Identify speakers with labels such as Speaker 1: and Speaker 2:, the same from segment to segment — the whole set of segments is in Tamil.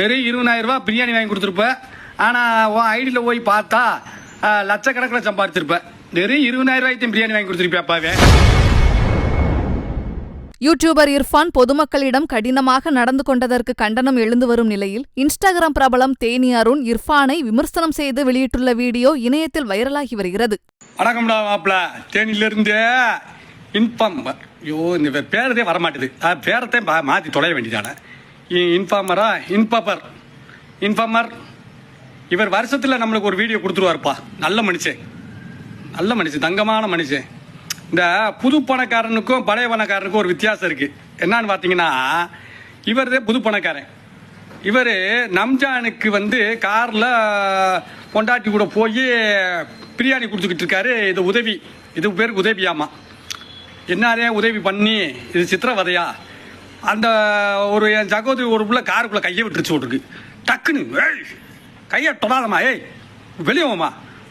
Speaker 1: வெறும் இருபதாயிரம் ரூபாய் பிரியாணி வாங்கி கொடுத்துருப்ப. ஆனால் உன் ஐடியில் போய் பார்த்தா லட்சக்கணக்கில் சம்பாதிச்சிருப்ப. வெறும் இருபதாயிரம் ரூபாய்க்கு பிரியாணி வாங்கி கொடுத்துருப்பியாப்பாவே
Speaker 2: யூடியூபர் இர்ஃபான் பொதுமக்களிடம் கடினமாக நடந்து கொண்டதற்கு கண்டனம் எழுந்து வரும் நிலையில் இன்ஸ்டாகிராம் பிரபலம் தேனி அருண் இர்ஃபானை விமர்சனம் செய்து வெளியிட்டுள்ள வீடியோ இணையத்தில் வைரலாகி வருகிறது.
Speaker 1: வணக்கம்டா மாப்பிள தேனியிலிருந்து இன்ஃபார்ம் ஐயோ இந்த பேரதே வரமாட்டுது. அது பேரத்தை மா- மாத்தி தொலைய வேண்டியதானே? இன்ஃபார்மரா இன்பாப்பர் இன்ஃபார்மர் இவர் வருஷத்தில் நம்மளுக்கு ஒரு வீடியோ கொடுத்துருவாருப்பா. நல்ல மனுஷன். நல்ல மனுஷன். தங்கமான மனுஷன். இந்த புது பணக்காரனுக்கும் பழைய பணக்காரனுக்கும் ஒரு வித்தியாசம் இருக்குது என்னன்னு பார்த்தீங்கன்னா இவர் புது பணக்காரன் இவர் நம்ஜானுக்கு வந்து காரில் பொண்டாட்டி கூட போய் பிரியாணி கொடுத்துக்கிட்டு இருக்காரு. இது உதவி. இது பேருக்கு உதவியாமா? என்னாரே உதவி பண்ணி? இது சித்திரவதையா? அந்த ஒரு என் சகோதரி ஒரு பிள்ளை காருக்குள்ளே கையை விட்டுருச்சு விட்ருக்கு டக்குன்னு ஏய் கையை தொடாதம்மா ஏய் வெளியேவோம்மா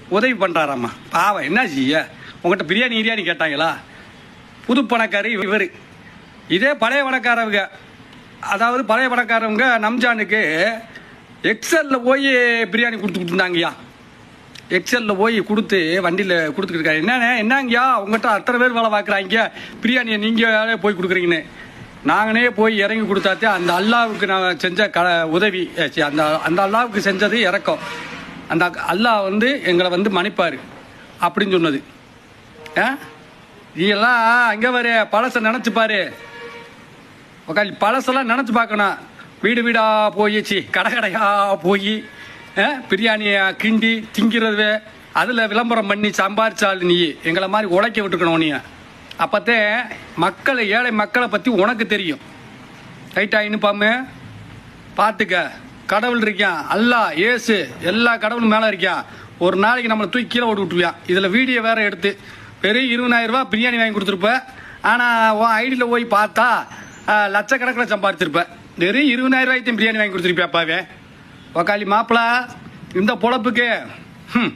Speaker 1: உதவி பண்ணுறாராம்மா பாவம் என்ன செய்ய? உங்கள்கிட்ட பிரியாணி கிரியாணி கேட்டாங்களா? புது பணக்காரி இவர். இதே பழைய பணக்காரவங்க. அதாவது பழைய பணக்காரவங்க நம்ஜானுக்கு எக்ஸலில் போய் பிரியாணி கொடுத்துக்கிட்டு இருந்தாங்கய்யா எக்ஸலில் போய் கொடுத்து வண்டியில் கொடுத்துக்கிட்டு இருக்காரு. என்னண்ணே என்னங்கய்யா? உங்கள்கிட்ட அத்தனை பேர் வேலை பார்க்குறாங்க. பிரியாணியை நீங்கள் போய் கொடுக்குறீங்கன்னு. நாங்களே போய் இறங்கி கொடுத்தாத்தே அந்த அல்லாவுக்கு நான் செஞ்ச க உதவி. அந்த அந்த அல்லாவுக்கு செஞ்சது இறக்கம். அந்த அல்லாஹ் வந்து எங்களை வந்து மன்னிப்பார். அப்படின்னு சொன்னது. ஆ இதெல்லாம் அங்கே வர பழசை நினச்சி பாரு. உக்கால் பழசெல்லாம் நினச்சி பார்க்கணும். வீடு வீடாக போயிச்சு கடை கடையாக போய் பிரியாணியை கிண்டி திங்கிறது அதில் விளம்பரம் பண்ணி சம்பாரிச்சாள் நீ எங்களை மாதிரி உழைக்க விட்டுக்கணும் நீ. அப்போத்தே மக்களை ஏழை மக்களை பற்றி உனக்கு தெரியும். ரைட்டா இனுப்பாமு பார்த்துக்க. கடவுள் இருக்கான் அல்லாஹ் ஏசு எல்லா கடவுளும் மேலே இருக்கான் ஒரு நாளைக்கு நம்மளை தூக்கி கீழே ஓட்டு விட்டுருவான் இதில் வீடியோ வேற எடுத்து. வெறும் இருபதாயிரம் ரூபாய் பிரியாணி வாங்கி கொடுத்துருப்ப. ஆனால் உன் ஐடியில் போய் பார்த்தா லட்சக்கணக்கில் சம்பாதிச்சிருப்ப. வெறும் இருபதாயிரம் ரூபாய்க்கு பிரியாணி வாங்கி கொடுத்துருப்பியாப்பாவே உக்காளி மாப்பிள இந்த பொழப்புக்கு ம்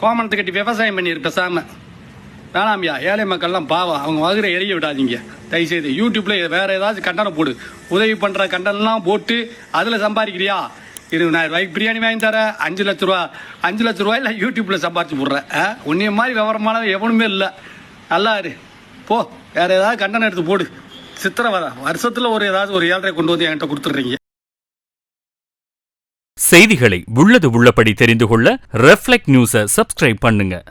Speaker 1: கோமணத்தை கட்டி விவசாயம் பண்ணியிருப்பேன் சாம வேணாம்யா. ஏழை மக்கள்லாம் பாவம். அவங்க வகுற எரிய விடாதீங்க. தயவுசெய்து யூடியூப்ல வேற ஏதாச்சும் கண்டனம் போடு. உதவி பண்ற கண்டனம்லாம் போட்டு அதுல சம்பாதிக்கிறியா? இருபதாயிரம் ரூபாய்க்கு பிரியாணி வாங்கி தர. அஞ்சு லட்ச ரூபா அஞ்சு லட்ச ரூபாயில யூடியூப்ல சம்பாதிச்சு போடுற. உன்னைய மாதிரி விவரமானவன் எவனுமே இல்லை. நல்லா இரு. போ. வேற ஏதாவது கண்டனம் எடுத்து போடு. சித்திரவதை. வருஷத்துல ஒரு ஏதாவது ஒரு ஏழரை கொண்டு வந்து என்கிட்ட கொடுத்துட்றீங்க.
Speaker 3: செய்திகளை உள்ளது உள்ளபடி தெரிந்து கொள்ள ரெஃப்ளெக்ட் நியூஸை சப்ஸ்கிரைப் பண்ணுங்க.